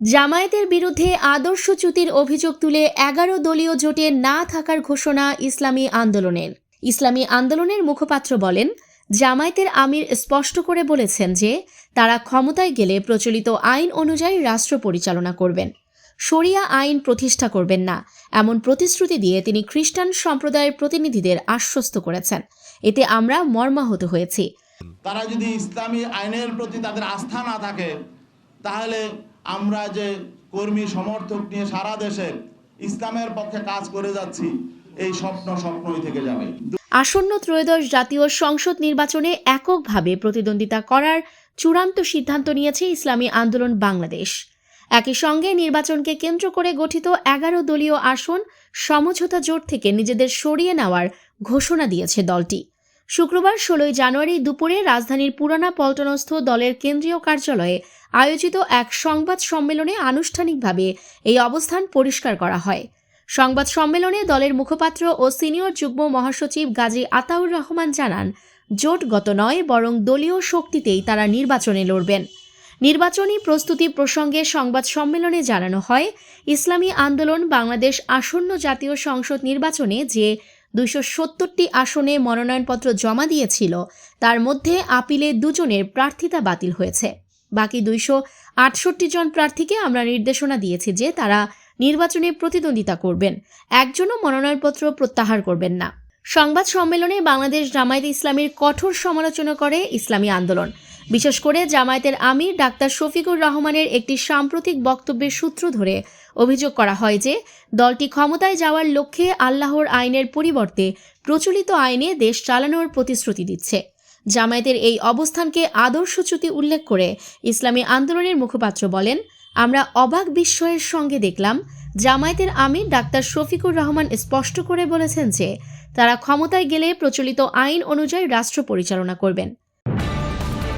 জামায়াতের বিরুদ্ধে আদর্শচ্যুতির অভিযোগ তুলে এগারো দলীয় জোটে না থাকার ঘোষণা ইসলামী আন্দোলনের। ইসলামী আন্দোলনের মুখপাত্র বলেন, জামায়াতের আমির স্পষ্ট করে বলেছেন যে, তারা ক্ষমতায় গেলে প্রচলিত আইন অনুযায়ী রাষ্ট্র পরিচালনা করবেন। শরিয়া আইন প্রতিষ্ঠা করবেন না, এমন প্রতিশ্রুতি দিয়ে তিনি খ্রিস্টান সম্প্রদায়ের প্রতিনিধিদের আশ্বস্ত করেছেন। এতে আমরা মর্মাহত হয়েছি। তারা যদি ইসলামী আইনের প্রতি তাদের আস্থা না থাকে, তাহলে আমরা যে কর্মী সমর্থক নিয়ে সারা দেশে ইসলামের পক্ষে কাজ করে যাচ্ছি, এই স্বপ্ন স্বপ্নই থেকে যাবে। আসন্ন ত্রয়োদশ জাতীয় সংসদ নির্বাচনে এককভাবে প্রতিদ্বন্দ্বিতা করার চূড়ান্ত সিদ্ধান্ত নিয়েছে ইসলামী আন্দোলন বাংলাদেশ। একই সঙ্গে নির্বাচনকে কেন্দ্র করে গঠিত এগারো দলীয় আসন সমঝোতা জোট থেকে নিজেদের সরিয়ে নেওয়ার ঘোষণা দিয়েছে দলটি। শুক্রবার ষোলোই জানুয়ারি দুপুরে রাজধানীর পুরানা পল্টনস্থ দলের কেন্দ্রীয় কার্যালয়ে আয়োজিত এক সংবাদ সম্মেলনে আনুষ্ঠানিকভাবে এই অবস্থান পরিষ্কার করা হয়। সংবাদ সম্মেলনে দলের মুখপাত্র ও সিনিয়র যুগ্ম মহাসচিব গাজী আতাউর রহমান জানান জোটগত নয়, বরং দলীয় শক্তিতেই তারা নির্বাচনে লড়বেন। নির্বাচনী প্রস্তুতি প্রসঙ্গে সংবাদ সম্মেলনে জানানো হয়, ইসলামী আন্দোলন বাংলাদেশ আসন্ন জাতীয় সংসদ নির্বাচনে যে দুইশো সত্তরটি আসনে মনোনয়নপত্র জমা দিয়েছিল। তার মধ্যে আপিলে দুজনের প্রার্থিতা বাতিল হয়েছে। বাকি দুইশো আটষট্টি জন প্রার্থীকে আমরা নির্দেশনা দিয়েছি যে তারা নির্বাচনে প্রতিদ্বন্দ্বিতা করবেন। একজনও মনোনয়নপত্র প্রত্যাহার করবেন না। সংবাদ সম্মেলনে বাংলাদেশ জামায়াত ইসলামীর কঠোর সমালোচনা করে ইসলামী আন্দোলন। বিশেষ করে জামায়াতের আমির ডাক্তার শফিকুর রহমানের একটি সাম্প্রতিক বক্তব্যের সূত্র ধরে অভিযোগ করা হয় যে, দলটি ক্ষমতায় যাওয়ার লক্ষ্যে আল্লাহর আইনের পরিবর্তে প্রচলিত আইনে দেশ চালানোর প্রতিশ্রুতি দিচ্ছে। জামায়াতের এই অবস্থানকে আদর্শচ্যুতি উল্লেখ করে ইসলামী আন্দোলনের মুখপাত্র বলেন, আমরা অবাক বিস্ময়ের সঙ্গে দেখলাম জামায়াতের আমির ডাক্তার শফিকুর রহমান স্পষ্ট করে বলেছেন যে, তারা ক্ষমতায় গেলে প্রচলিত আইন অনুযায়ী রাষ্ট্র পরিচালনা করবেন।